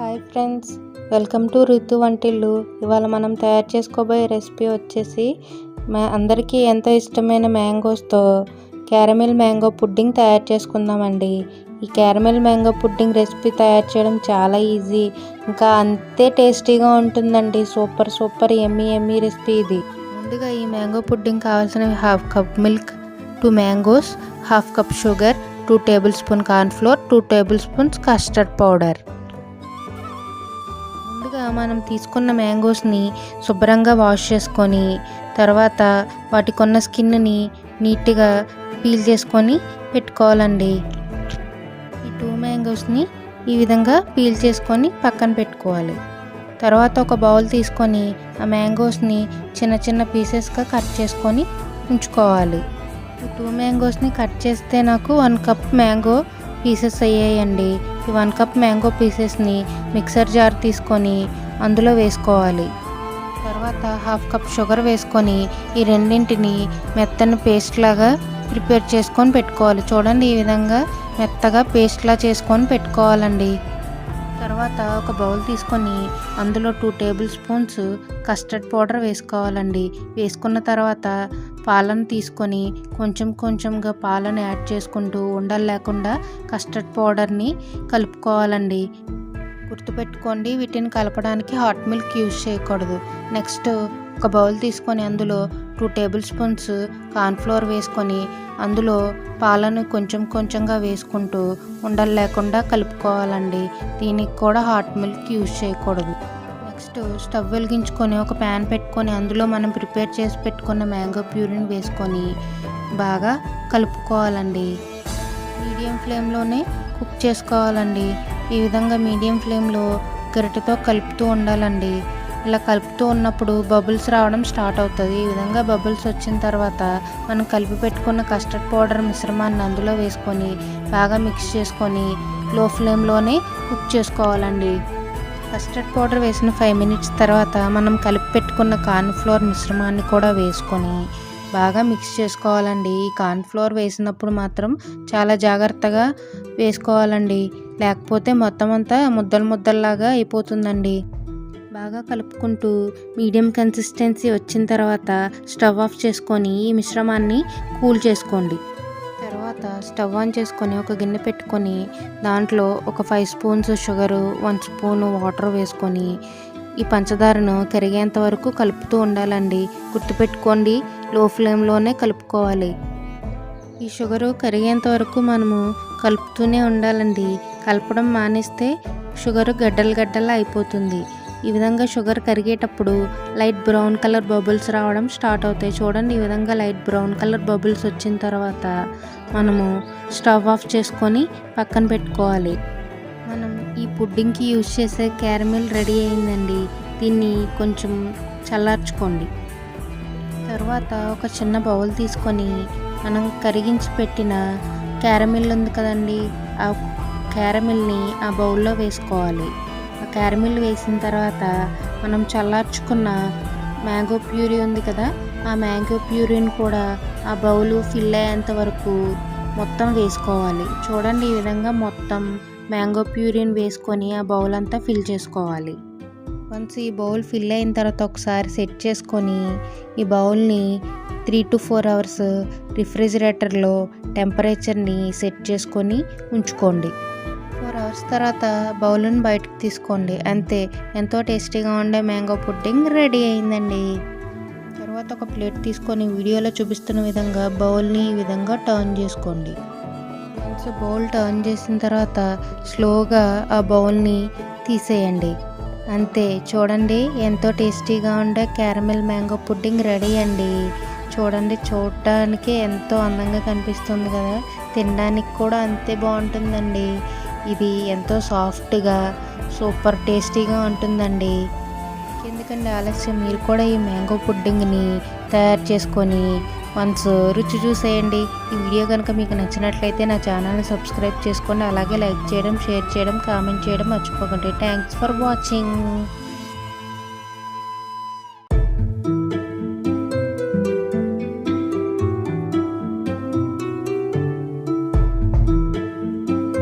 Hi friends welcome to రుతు వంటిల్లు. ఇవాళ మనం తయారు చేసుకోబోయే రెసిపీ వచ్చేసి మా అందరికీ ఎంతో ఇష్టమైన మ్యాంగోస్తో క్యారమిల్ మ్యాంగో పుడ్డింగ్ తయారు చేసుకుందామండి. ఈ క్యారమిల్ మ్యాంగో పుడ్డింగ్ రెసిపీ తయారు చేయడం చాలా ఈజీ ఇంకా అంతే టేస్టీగా ఉంటుందండి. Super super yummy yummy recipe ఇది. ముందుగా ఈ మ్యాంగో పుడ్డింగ్ కావాల్సినవి half cup milk two mangoes half cup sugar two tablespoon cornflour two tablespoons custard powder. మనం తీసుకున్న మ్యాంగోస్ని శుభ్రంగా వాష్ చేసుకొని తర్వాత వాటికి ఉన్న స్కిన్ని నీట్గా పీల్ చేసుకొని పెట్టుకోవాలండి. ఈ టూ మ్యాంగోస్ని ఈ విధంగా పీల్ చేసుకొని పక్కన పెట్టుకోవాలి. తర్వాత ఒక బౌల్ తీసుకొని ఆ మ్యాంగోస్ని చిన్న చిన్న పీసెస్గా కట్ చేసుకొని ఉంచుకోవాలి. టూ మ్యాంగోస్ని కట్ చేస్తే నాకు వన్ కప్ మ్యాంగో పీసెస్ అయ్యాయండి. ఈ వన్ కప్ మ్యాంగో పీసెస్ని మిక్సర్ జార్ తీసుకొని అందులో వేసుకోవాలి. తర్వాత హాఫ్ కప్ షుగర్ వేసుకొని ఈ రెండింటిని మెత్తని పేస్ట్ లాగా ప్రిపేర్ చేసుకొని పెట్టుకోవాలి. చూడండి ఈ విధంగా మెత్తగా పేస్ట్లా చేసుకొని పెట్టుకోవాలండి. తర్వాత ఒక బౌల్ తీసుకొని అందులో two tablespoons custard powder వేసుకోవాలండి. వేసుకున్న తర్వాత పాలను తీసుకొని కొంచెం కొంచెంగా పాలను యాడ్ చేసుకుంటూ ఉండలు లేకుండా కస్టర్డ్ పౌడర్ని కలుపుకోవాలండి. గుర్తుపెట్టుకోండి వీటిని కలపడానికి హాట్ మిల్క్ యూజ్ చేయకూడదు. నెక్స్ట్ ఒక బౌల్ తీసుకొని అందులో టూ టేబుల్ స్పూన్స్ కార్న్ఫ్లోర్ వేసుకొని అందులో పాలను కొంచెం కొంచెంగా వేసుకుంటూ ఉండలు లేకుండా కలుపుకోవాలండి. దీనికి కూడా హాట్ మిల్క్ యూజ్ చేయకూడదు. నెక్స్ట్ స్టవ్ వెలిగించుకొని ఒక ప్యాన్ పెట్టుకొని అందులో మనం ప్రిపేర్ చేసి పెట్టుకున్న మ్యాంగో ప్యూరిని వేసుకొని బాగా కలుపుకోవాలండి. మీడియం ఫ్లేమ్లోనే కుక్ చేసుకోవాలండి. ఈ విధంగా మీడియం ఫ్లేమ్లో గరిటెతో కలుపుతూ ఉండాలండి. ఇలా కలుపుతూ ఉన్నప్పుడు బబుల్స్ రావడం స్టార్ట్ అవుతుంది. ఈ విధంగా బబుల్స్ వచ్చిన తర్వాత మనం కలిపి పెట్టుకున్న కస్టర్డ్ పౌడర్ మిశ్రమాన్ని అందులో వేసుకొని బాగా మిక్స్ చేసుకొని లో ఫ్లేమ్లోనే కుక్ చేసుకోవాలండి. కస్టర్డ్ పౌడర్ వేసిన ఫైవ్ మినిట్స్ తర్వాత మనం కలిపి పెట్టుకున్న కార్న్ఫ్లోర్ మిశ్రమాన్ని కూడా వేసుకొని బాగా మిక్స్ చేసుకోవాలండి. ఈ కార్న్ ఫ్లోర్ వేసినప్పుడు మాత్రం చాలా జాగ్రత్తగా వేసుకోవాలండి. లేకపోతే మొత్తం అంతా ముద్దలు ముద్దల్లాగా అయిపోతుందండి. బాగా కలుపుకుంటూ మీడియం కన్సిస్టెన్సీ వచ్చిన తర్వాత స్టవ్ ఆఫ్ చేసుకొని ఈ మిశ్రమాన్ని కూల్ చేసుకోండి. తర్వాత స్టవ్ ఆన్ చేసుకొని ఒక గిన్నె పెట్టుకొని దాంట్లో ఒక five spoons sugar one spoon water వేసుకొని ఈ పంచదారను కరిగేంత వరకు కలుపుతూ ఉండాలండి. గుర్తుపెట్టుకోండి లో ఫ్లేమ్లోనే కలుపుకోవాలి. ఈ షుగరు కరిగేంత వరకు మనము కలుపుతూనే ఉండాలండి. కలపడం మానేస్తే షుగరు గడ్డలు గడ్డలా అయిపోతుంది. ఈ విధంగా షుగర్ కరిగేటప్పుడు లైట్ బ్రౌన్ కలర్ బబుల్స్ రావడం స్టార్ట్ అవుతాయి. చూడండి ఈ విధంగా లైట్ బ్రౌన్ కలర్ బబుల్స్ వచ్చిన తర్వాత మనము స్టవ్ ఆఫ్ చేసుకొని పక్కన పెట్టుకోవాలి. మనం ఈ పుడ్డింగ్కి యూజ్ చేసే క్యారమిల్ రెడీ అయిందండి. దీన్ని కొంచెం చల్లార్చుకోండి. తర్వాత ఒక చిన్న బౌల్ తీసుకొని మనం కరిగించి పెట్టిన క్యారమిల్ ఉంది కదండి ఆ క్యారమిల్ని ఆ బౌల్లో వేసుకోవాలి. ఆ క్యారమిల్ వేసిన తర్వాత మనం చల్లార్చుకున్న మ్యాంగో ప్యూరీ ఉంది కదా ఆ మ్యాంగో ప్యూరీని కూడా ఆ బౌలు ఫిల్ అయ్యేంత వరకు మొత్తం వేసుకోవాలి. చూడండి ఈ విధంగా మొత్తం మ్యాంగో ప్యూరీని వేసుకొని ఆ బౌల్ అంతా ఫిల్ చేసుకోవాలి. వన్స్ ఈ బౌల్ ఫిల్ అయిన తర్వాత ఒకసారి సెట్ చేసుకొని ఈ బౌల్ని త్రీ టు ఫోర్ అవర్స్ రిఫ్రిజిరేటర్లో టెంపరేచర్ని సెట్ చేసుకొని ఉంచుకోండి. ఫోర్ అవర్స్ తర్వాత బౌల్ని బయటకు తీసుకోండి. అంతే. ఎంతో టేస్టీగా ఉండే మ్యాంగో పుడ్డింగ్ రెడీ అయిందండి. తర్వాత ఒక ప్లేట్ తీసుకొని వీడియోలో చూపిస్తున్న విధంగా బౌల్ని ఈ విధంగా టర్న్ చేసుకోండి. వన్స్ బౌల్ టర్న్ చేసిన తర్వాత స్లోగా ఆ బౌల్ని తీసేయండి. అంతే. చూడండి. ఎంతో టేస్టీగా ఉండే క్యారమెల్ మ్యాంగో పుడ్డింగ్ రెడీ అండి. చూడండి. చూడటానికి ఎంతో అందంగా కనిపిస్తుంది కదా. తినడానికి కూడా అంతే బాగుంటుందండి. ఇది ఎంతో సాఫ్ట్గా సూపర్ టేస్టీగా ఉంటుందండి. ఎందుకంటే ఆలస్యం? మీరు కూడా ఈ మ్యాంగో పుడ్డింగ్ని తయారు చేసుకొని వన్స్ రుచి చూసేయండి. ఈ వీడియో కనుక మీకు నచ్చినట్లయితే నా ఛానల్ని సబ్స్క్రైబ్ చేసుకోండి. అలాగే లైక్ చేయడం షేర్ చేయడం కామెంట్ చేయడం మర్చిపోకండి. Thanks for watching.